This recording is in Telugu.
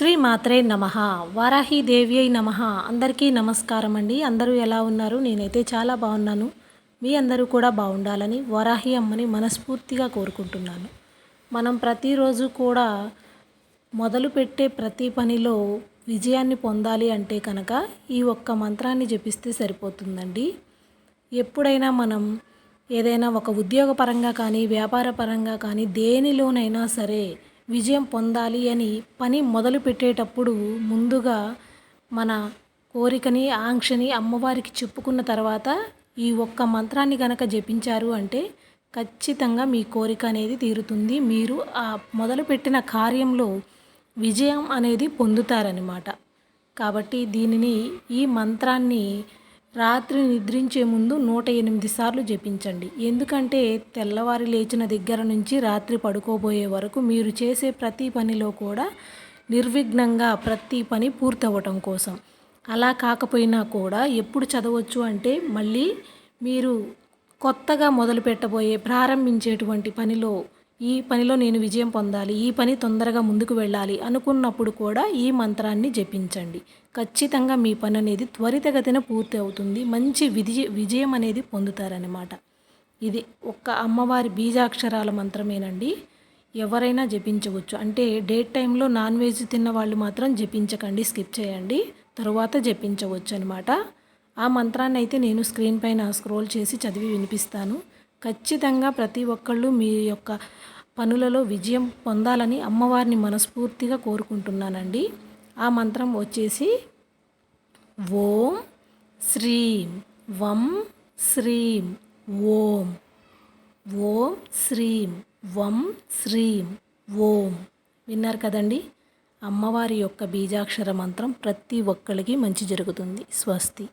శ్రీ మాత్రే నమ. వారాహి దేవి అయి నమ. అందరికీ నమస్కారం అండి. అందరూ ఎలా ఉన్నారు? నేనైతే చాలా బాగున్నాను. మీ అందరూ కూడా బాగుండాలని వారాహి అమ్మని మనస్ఫూర్తిగా కోరుకుంటున్నాను. మనం ప్రతిరోజు కూడా మొదలుపెట్టే ప్రతి పనిలో విజయాన్ని పొందాలి అంటే కనుక ఈ ఒక్క మంత్రాన్ని జపిస్తే సరిపోతుందండి. ఎప్పుడైనా మనం ఏదైనా ఒక ఉద్యోగపరంగా కానీ వ్యాపార పరంగా కానీ దేనిలోనైనా సరే విజయం పొందాలి అని పని మొదలు పెట్టేటప్పుడు ముందుగా మన కోరికని ఆంక్షని అమ్మవారికి చెప్పుకున్న తర్వాత ఈ ఒక్క మంత్రాన్ని కనుక జపించారు అంటే ఖచ్చితంగా మీ కోరిక అనేది తీరుతుంది. మీరు ఆ మొదలుపెట్టిన కార్యంలో విజయం అనేది పొందుతారనమాట కాబట్టి దీనిని ఈ మంత్రాన్ని రాత్రి నిద్రించే ముందు నూట ఎనిమిది సార్లు జపించండి. ఎందుకంటే తెల్లవారి లేచిన దగ్గర నుంచి రాత్రి పడుకోబోయే వరకు మీరు చేసే ప్రతి పనిలో కూడా నిర్విఘ్నంగా ప్రతి పని పూర్తవటం కోసం. అలా కాకపోయినా కూడా ఎప్పుడు చదవచ్చు అంటే మళ్ళీ మీరు కొత్తగా మొదలు పెట్టబోయే ప్రారంభించేటువంటి పనిలో ఈ పనిలో నేను విజయం పొందాలి ఈ పని తొందరగా ముందుకు వెళ్ళాలి అనుకున్నప్పుడు కూడా ఈ మంత్రాన్ని జపించండి. ఖచ్చితంగా మీ పని అనేది త్వరితగతిన పూర్తి అవుతుంది. మంచి విజయ విజయం అనేది పొందుతారనమాట ఇది ఒక్క అమ్మవారి బీజాక్షరాల మంత్రమేనండి. ఎవరైనా జపించవచ్చు. అంటే డేట్ టైంలో నాన్ వెజ్ తిన్న వాళ్ళు మాత్రం జపించకండి స్కిప్ చేయండి. తరువాత జపించవచ్చు అనమాట ఆ మంత్రాన్ని అయితే నేను స్క్రీన్ పైన స్క్రోల్ చేసి చదివి వినిపిస్తాను. ఖచ్చితంగా ప్రతి ఒక్కళ్ళు మీ యొక్క పనులలో విజయం పొందాలని అమ్మవారిని మనస్ఫూర్తిగా కోరుకుంటున్నానండి. ఆ మంత్రం వచ్చేసి ఓం శ్రీం వం శ్రీం ఓం. ఓం శ్రీం వం శ్రీం ఓం. విన్నారు కదండి? అమ్మవారి యొక్క బీజాక్షర మంత్రం ప్రతి ఒక్కరికి మంచి జరుగుతుంది. స్వస్తి.